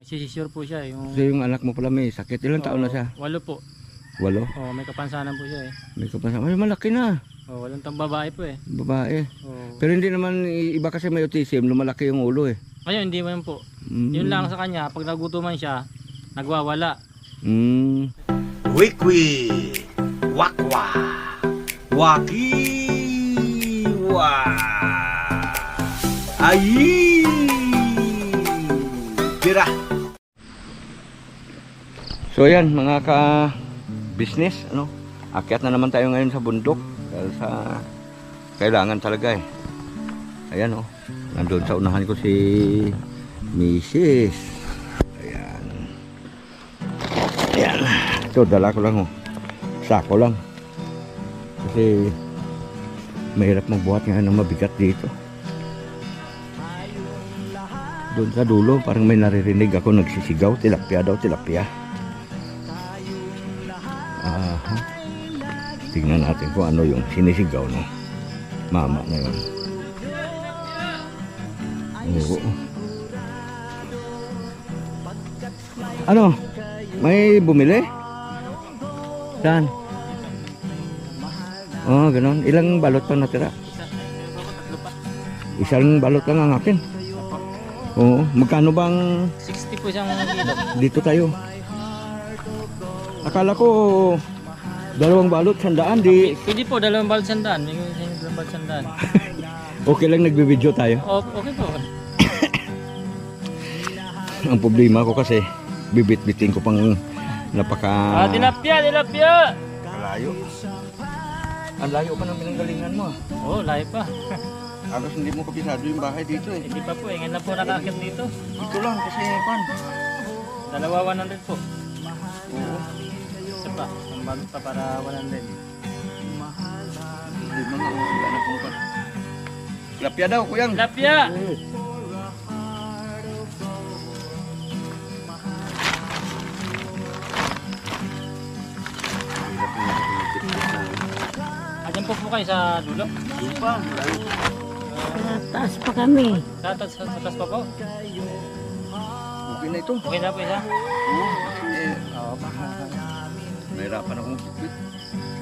Sisisure po siya yung So yung anak mo pala may sakit. Ilang taon na siya? Walo po. Walo? Oh, may kapansanan po siya eh. May kapansa. Ay, malaki na. Oh, walong tang babae po eh. Babae. Oh. Pero hindi naman, i- iba kasi may autism, lumalaki yung ulo eh. Ngayon, hindi man po. Mm. Yun lang sa kanya, pag nagutuman siya, nagwawala. Mm. Wikwi Wakwa Wakiwa Ayi Tira So ayan mga ka business ano? Akyat na naman tayo ngayon sa bundok dahil sa kailangan talaga eh. Ayan oh. Nandun sa unahan ko si Mrs. ayan. Ayan. Ito dala ko lang oh. Sako lang. Kasi mahirap magbuhat ngayon ng mabigat dito. Doon sa dulo parang may naririnig ako nagsisigaw tilapia daw tilapia. Tingnan natin kung ano yung sinisigaw no. Mama na yun. Oo. Ano? May bumili? Saan? Oh, ganun. Ilang balot pa natira? Isang balot lang ang akin. Oo. Magkano bang 60 po siyang kilo. dito tayo? Akala ko dalawang balot sandaan di Pwede po, dalawang balot sandaan. May dalawang balot sandaan. okay lang nagbibideo tayo. Oh, okay po. Ang problema ko kasi bibit-bitin ko pang napaka Ah, tilapia, tilapia! layo. Ang layo pa ng pinanggalingan mo. ah. Oh, layo pa. Agos hindi mo kapisado yung bahay dito eh. Hindi pa po, eh. Ngayon lang po nakakit dito. Ito lang kasi pan. Dalawa 100 po. Oo. Isa pa, balot pa para 100. Hindi mo na wala na kung pan. Lapya daw kuyang. Tilapia! Ayan po po kayo sa dulo. Taas pa kami. Sa taas, sa taas pa po. Okay na ito. Okay na po isa. Oo. Eh, Oo. Nahirapan akong bit.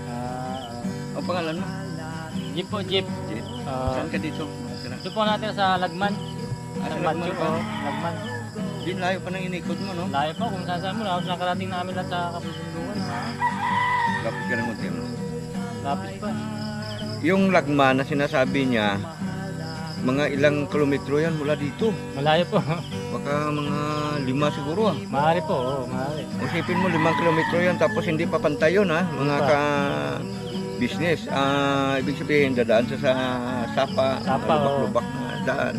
Ah, Ang pangalan mo? jeep po, jeep. Ah, Saan ka dito? Saan? Po natin sa Lagman. Ah, Sa Lagman po. Lagman. Di layo pa ng inikot mo no? Layo po kung saan saan mo. Halos nakarating namin lahat sa kapusundungan. Lapit ka ng konti mo. Lapis pa. Yung lagman na sinasabi niya, mga ilang kilometro yan mula dito. Malayo po. Baka mga lima siguro ah. Maaari po. Oo, maaari. Isipin mo limang kilometro yan tapos hindi pa pantay yun ha. Mga Hindi ka business. Ah, ibig sabihin dadaan sa, sa sapa, Sapa, lubak-lubak na daan.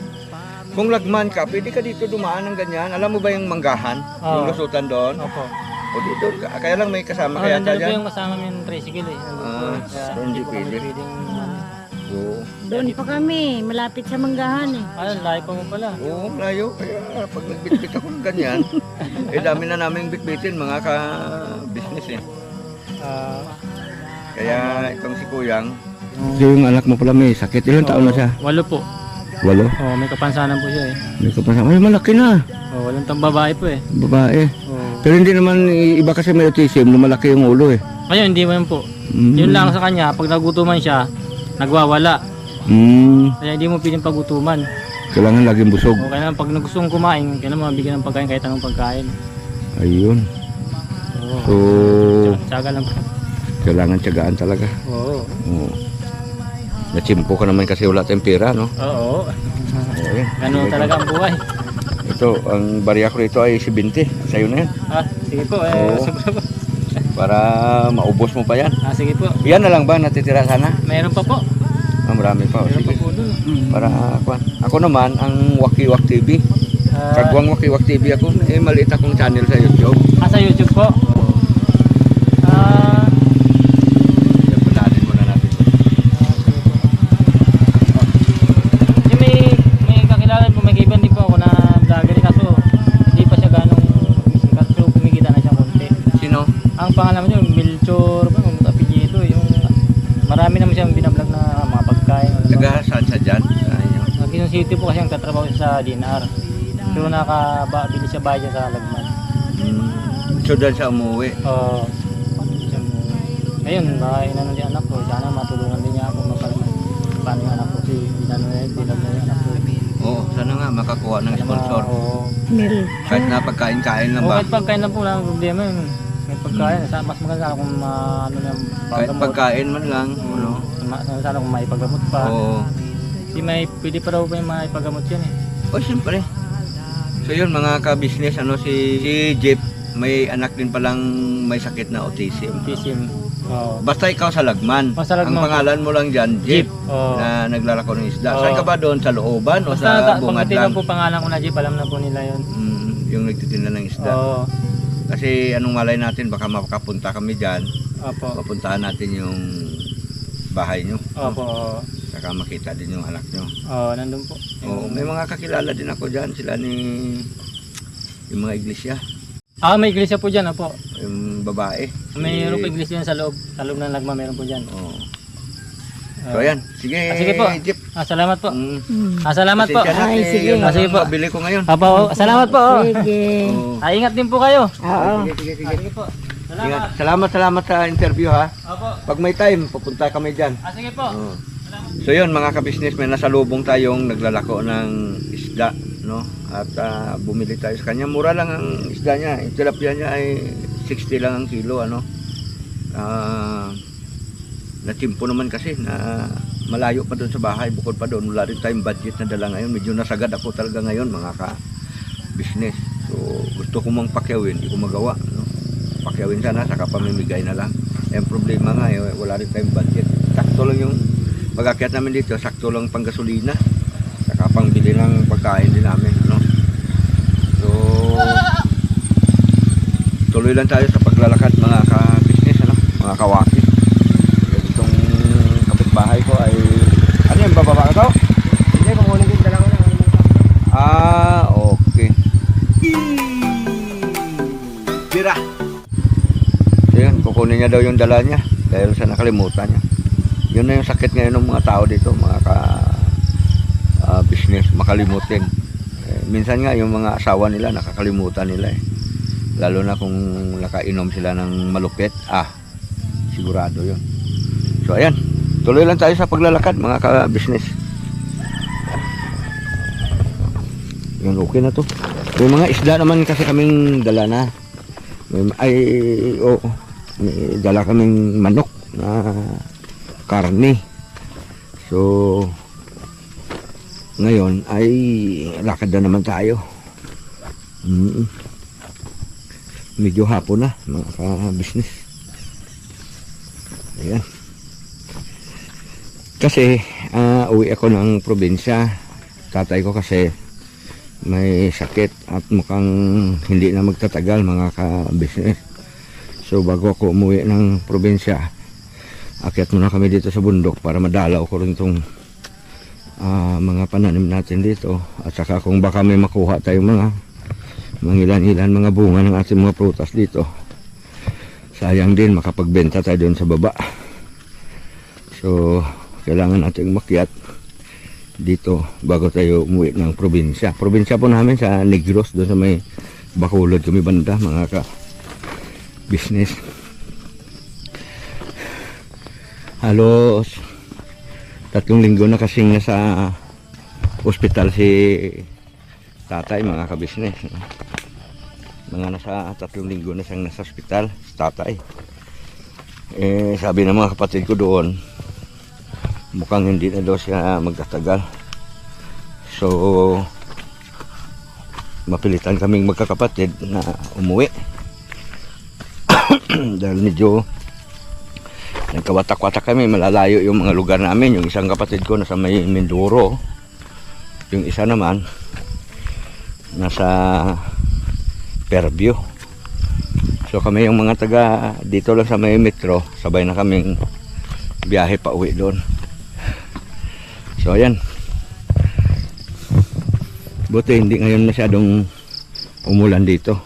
Kung lagman ka, pwede ka dito dumaan ng ganyan. Alam mo ba yung manggahan? Yung Oo. lusutan doon? Opo. O dito, ka- kaya lang may kasama Oh, kaya nandun po dyan. yung kasama mo yung tricycle eh. Nandun po. Ah, Kaya so hindi po kami pwede. pwedeng... Oo. Doon pa kami. Malapit sa manggahan eh. Ano, layo pa mo pala. Oo, layo. Kaya pag nagbitbit ako ng ganyan, eh dami na namin bitbitin mga ka-business eh. Ah, Kaya itong si Kuyang. Yung anak mo pala may sakit. Ilang taon na siya? Walo po. Walo. Oh, may kapansanan po siya eh. May kapasama. Ay, malaki na. Oh, walong tang babae po eh. Babae. Oh. Pero hindi naman, iba kasi may autism, lumalaki yung ulo eh. Ngayon, hindi man po. Mm. Yun lang sa kanya, pag nagutuman siya, nagwawala. Mm. Kaya hindi mo pwedeng pagutuman. Kailangan laging busog. O kaya pag gusto mong kumain, kaya naman mabigyan ng pagkain kahit anong pagkain. Ayun. Oo. So, Tsaga lang kailangan tiyagaan talaga. Oo. Oo. Natsimpo ka naman kasi wala tayong pera, no? Oo. Ayun. Ganun talaga ang buhay. Ito, ang barya ko rito ay 70. Sa'yo na yan. Ah, sige po. Eh, Oo. sobra po. Para maubos mo pa yan. Ah, sige po. Yan na lang ba natitira sana? Meron pa po. Ah, marami pa. O, Meron pa sige. dun. Para kwan. Ako naman, ang Wakiwak TV. Ah, Kagwang Wakiwak TV ako. Eh, maliit akong channel sa YouTube. ah, sa YouTube po. Ah, Puntahanin muna natin. yung may, may kakilala po, may kaibigan din po ako na vlogger eh, kaso hindi pa siya ganong kumisikat. So, kumikita na siya konti. Sino? Ang pangalan sa DNR. So nakabili siya bahay dyan sa Lagman. Mm. So dahil sa umuwi. Oo. Siya. Ayun, baka inano din anak ko. Sana matulungan din niya ako mapalaman. Paano yung anak ko? Si inano na yun, dinag na yung anak ko. Oo, sana nga makakuha ng Sana sponsor. Oo. Mil. Kahit na pagkain-kain lang Oo, ba? kahit pagkain lang po lang ang problema yun. May pagkain. Sa, mas maganda kung ma, ano na Kahit paggamot. pagkain man lang. Ano? Ma- sana kung maipagamot pa. Oo. Si may, pwede pa raw ba yung maipagamot yan eh. Oh, siyempre. So yun mga ka-business, ano si, si Jeep, may anak din palang may sakit na autism. Pisim. Oo. Basta ikaw sa Lagman. Oh, sa Lagman Ang pangalan mo lang dyan, Jeep. Jeep. Oo. Na naglalako ng isda. Oo. Saan ka ba doon? Sa looban o Basta sa bungad lang? lang po pangalan ko na Jeep, alam na po nila yun. Mm, yung nagtitinda ng isda. Oo. Kasi anong malay natin, baka makapunta kami dyan. Opo. Mapuntahan natin yung bahay nyo. Opo. Saka makita din yung anak nyo. Oo, nandun po. Oo, may mga kakilala din ako dyan. Sila ni yung mga iglesia. Ah, may iglesia po dyan, opo. Yung babae. Mayroon po Si- iglesia dyan sa loob. Sa loob ng Lagma, meron po dyan. Oo. Ah. So ayan, sige, Ah, sige po. Jeep. Ah, salamat po. Mm. Mm. Ah, salamat po. Pasensya na, Ay, eh, sige. yun Ah, sige po. pabili ko ngayon. Opo, salamat po. oh. Sige. Oo. Ah, ingat din po kayo. Oo. Sige, sige, sige. Ah, sige po. Ingat. Salamat. Salamat, salamat sa interview ha. Opo. Pag may time, pupunta kami dyan. Ah, sige po. Oo. So yun mga ka-business, may nasa lubong tayong naglalako ng isda, no? At ah, bumili tayo sa kanya. Mura lang ang isda niya. Yung tilapia niya ay 60 lang ang kilo, ano? Ah, natimpo naman kasi na malayo pa doon sa bahay, bukod pa doon, wala rin tayong budget na dala ngayon. Medyo nasagad ako talaga ngayon mga ka-business. So gusto ko mang pakyawin, hindi ko magawa, no? Pakyawin sana, saka pamimigay na lang. Ang problema nga, eh, wala rin tayong budget. Sakto lang yung pag-akyat namin dito, sakto lang pang gasolina. Saka pang bili ng pagkain din namin, no? So, tuloy lang tayo sa paglalakad mga ka-business, ano? Mga kawaki. Itong kapitbahay ko ay, ano yung bababa ka to? Hindi, kukunin din dala ko na. Ah, okay. Tira. So yun, kukunin niya daw yung dala niya dahil sa nakalimutan niya. Yun na yung sakit ngayon ng mga tao dito, mga ka ah, business, makalimutin. Eh, minsan nga yung mga asawa nila nakakalimutan nila eh. Lalo na kung nakainom sila ng malupit, ah, sigurado yun. So ayan, tuloy lang tayo sa paglalakad mga ka-business. Yun, okay na to. May mga isda naman kasi kaming dala na. May, ay, oo. may dala kaming manok na karne. So, ngayon ay lakad na naman tayo. Mm. Medyo hapon na, mga ka-business. Ayan. Kasi, ah, uwi ako ng probinsya. Tatay ko kasi may sakit at mukhang hindi na magtatagal mga ka-business. So bago ako umuwi ng probinsya, akyat muna kami dito sa bundok para madalaw ko rin itong ah, mga pananim natin dito. At saka kung baka may makuha tayong mga mangilan-ilan mga bunga ng ating mga prutas dito. Sayang din makapagbenta tayo doon sa baba. So kailangan nating makyat dito bago tayo umuwi ng probinsya. Probinsya po namin sa Negros, doon sa may Bacolod kami banda, mga ka business. Halos tatlong linggo na kasing nasa ospital si tatay, mga ka business. Mga nasa tatlong linggo na siyang nasa ospital, si tatay. Eh, sabi ng mga kapatid ko doon, mukhang hindi na daw siya magtatagal. So, mapilitan kaming magkakapatid na umuwi. Dahil medyo nagkawatak-watak kami, malalayo yung mga lugar namin. Yung isang kapatid ko nasa may Mindoro. Yung isa naman nasa Fairview. So kami yung mga taga dito lang sa may metro, sabay na kaming biyahe pa uwi doon. So ayan. Buti hindi ngayon masyadong umulan dito.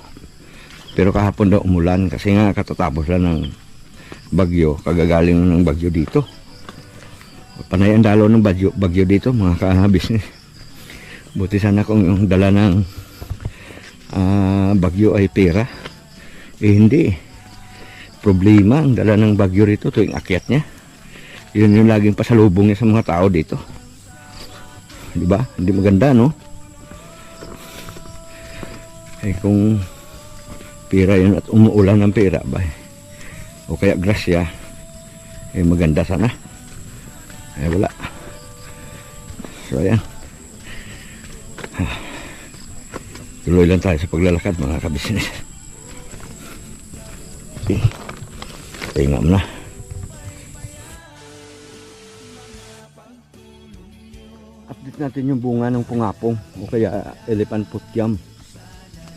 Pero kahapon daw umulan kasi nga katatapos lang ng bagyo, kagagaling ng bagyo dito. Panay ang dalo ng bagyo, bagyo dito mga ka-business. Buti sana kung yung dala ng ah, bagyo ay pera. Eh hindi. Problema ang dala ng bagyo rito tuwing akyat niya. Yun yung laging pasalubong niya sa mga tao dito. Di ba? Hindi maganda, no? Eh kung pera yun at umuulan ng pera ba? O kaya grasya, eh maganda sana. Eh wala. So ayan. Tuloy lang tayo sa paglalakad mga kabisnes. Okay. Tingnan na. Update natin yung bunga ng pungapong o kaya elephant putyam.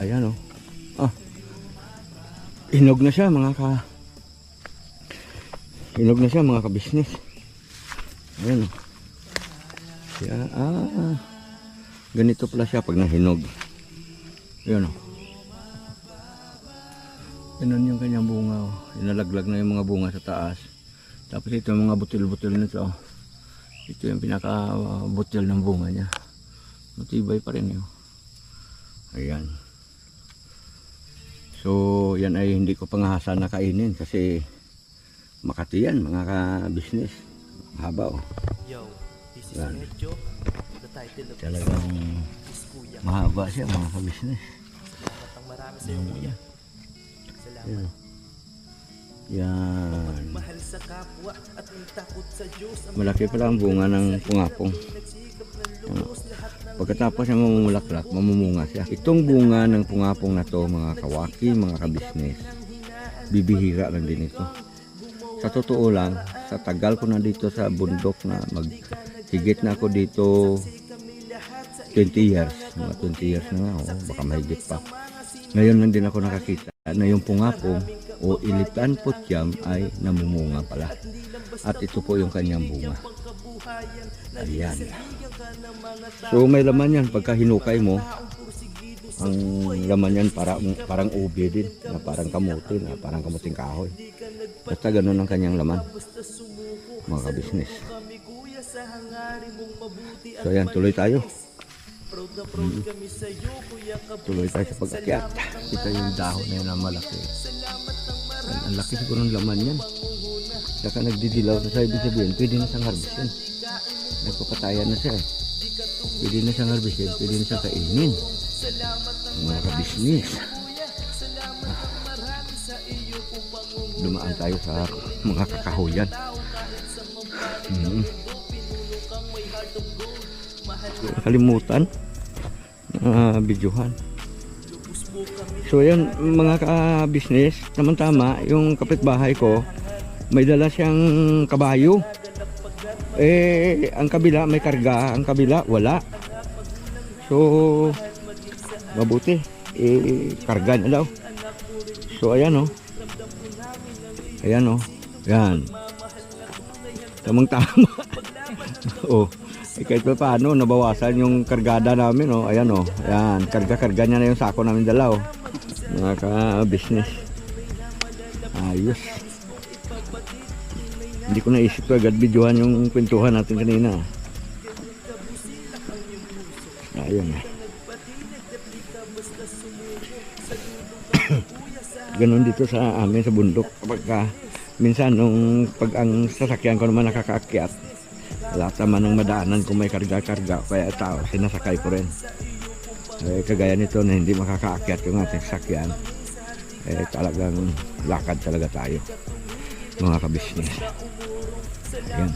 Ayan o. Ah. Hinog na siya mga ka... Hinog na siya mga kabisnes. Ayan o. Siya, ah. Ganito pala siya pag nahinog. Ayan o. Ganun yung kanyang bunga. Oh. Inalaglag na yung mga bunga sa taas. Tapos ito yung mga butil-butil nito. oh. Ito yung pinaka-butil ng bunga niya. Matibay pa rin yun. Ayan. So, yan ay hindi ko pangahasa na kainin kasi Makati yan, mga ka-business. Haba oh. Yo, this is Yan. Medjo. The title of Talagang this kuya. mahaba siya mga ka-business. Salamat ang marami sa iyo kuya. Salamat. Yan. Yan. Mahal sa kapwa at ang takot sa Diyos. Malaki pala ang bunga ng pungapong. Ano? Pagkatapos niya mamumulaklak, mamumunga siya. Itong bunga ng pungapong na to, mga kawaki, mga kabisnes, bibihira lang din ito. Sa totoo lang, sa tagal ko na dito sa bundok na mag higit na ako dito 20 years. Mga 20 years na nga, oh, baka mahigit pa. Ngayon lang din ako nakakita na yung pungapong o ilitan putyam ay namumunga pala. At ito po yung kanyang bunga. Ayan. So may laman yan pagka hinukay mo. Ang laman yan para, parang ube din, na parang kamuti, na parang kamuting kahoy. Basta ganun ang kanyang laman. Mga kabisnes. So ayan, tuloy tayo. Mm. Tuloy tayo sa pag-akyat. Kita yung dahon na yun na malaki. Yan, ang laki siguro ng laman yan. Saka nagdidilaw na sa ibig sabihin, pwede na siyang harbisin. Nagpapatayan na siya eh. Pwede na siyang harbisin, pwede na siyang kainin. Mga kabisnis. Ah. Dumaan tayo sa mga kakahuyan. Hmm. Kalimutan na videohan. So yan mga ka-business, naman tama, yung kapitbahay ko, may dala siyang kabayo. Eh, ang kabila may karga, ang kabila wala. So, mabuti. Eh, karga niya daw. So, ayan oh. Ayan oh. Yan. Tamang tama. oh. Eh, kahit pa paano, nabawasan yung kargada namin, oh. Ayan, oh. Ayan, karga-karga niya na yung sako namin dala, oh. Mga ka-business. Ayos. Hindi ko naisip ko agad videohan yung kwentuhan natin kanina. Ayun. Ganon dito sa amin sa bundok. Kapag ka, minsan nung pag ang sasakyan ko naman nakakaakyat, lahat naman ng madaanan kung may karga-karga, kaya tao, sinasakay ko rin. Eh, kagaya nito na hindi makakaakyat yung ating sasakyan, eh talagang lakad talaga tayo, mga kabisnes. Ayan.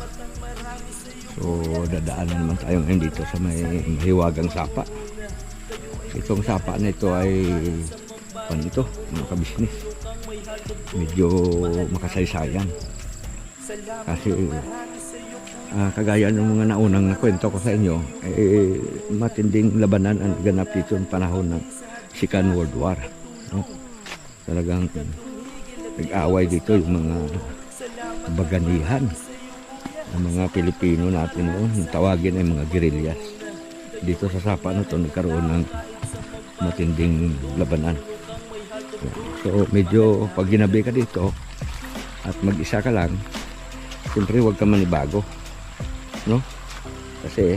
So, dadaanan naman tayo ngayon dito sa may mahiwagang sapa. Itong sapa na ito ay pan ito, mga kabisnes. Medyo makasaysayan. Kasi ah, kagaya ng mga naunang nakwento ko sa inyo, eh, matinding labanan ang ganap dito ng panahon ng Second World War. No? Talagang nag-away dito yung mga baganihan ng mga Pilipino natin noon. Yung tawagin ay mga guerrillas. Dito sa Sapa na to nagkaroon ng matinding labanan. So medyo pag ginabi ka dito at mag-isa ka lang, siyempre huwag ka manibago. No? Kasi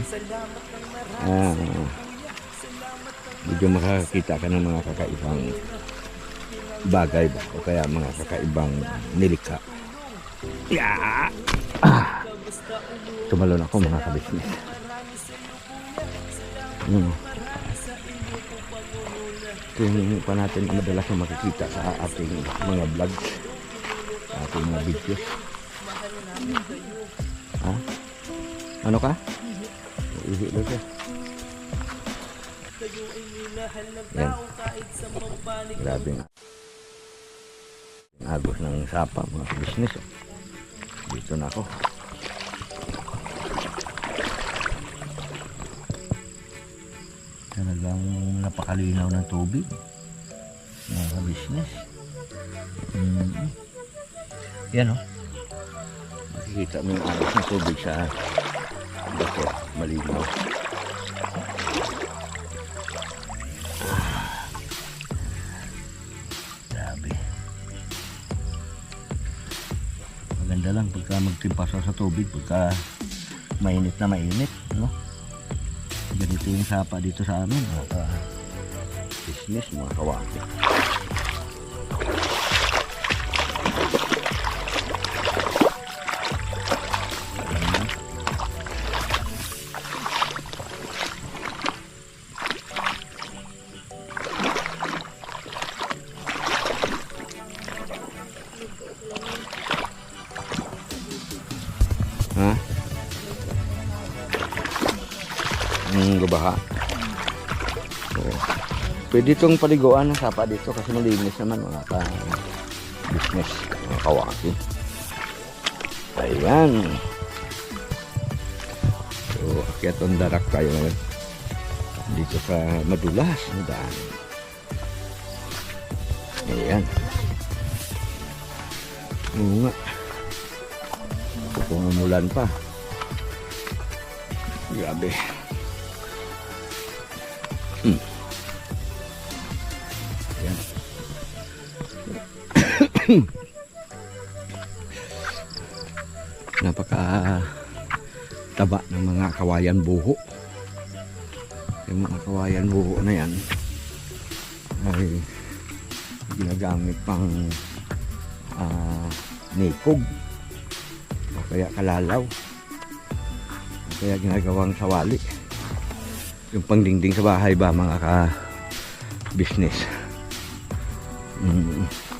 ah medyo makakita ka ng mga kakaibang bagay ba o kaya mga kakaibang nilikha. Yeah! Ah! Tumalon ako mga kabisnes. Hmm. Ito yung pa natin madalas na makikita sa ating mga vlogs, sa ating mga videos. Ha? Ano ka? Ihi daw siya. Yan. Grabe nga. Agos ng sapa, mga business. Dito na ako. Talagang napakalinaw ng tubig. Mga business. Mm. Yan oh. Makikita mo yung agos ng tubig sa dito. Malinaw. Maganda lang pagka magtimpasa sa tubig, pagka mainit na mainit, no? Ganito yung sapa dito sa amin, mga ka business, mga kawaki. Pwede itong paliguan ng sapa dito kasi malinis naman mga ka business, mga kawaki. Ayan. So, akyat on darak tayo ngayon. Dito sa madulas na daan. Ayan. Oo nga. Kung umulan pa. Grabe. Napaka taba ng mga kawayan buho. Yung mga kawayan buho na yan ay ginagamit pang ah, nikog o kaya kalalaw o kaya ginagawang sawali yung pangdingding sa bahay ba mga ka business mm.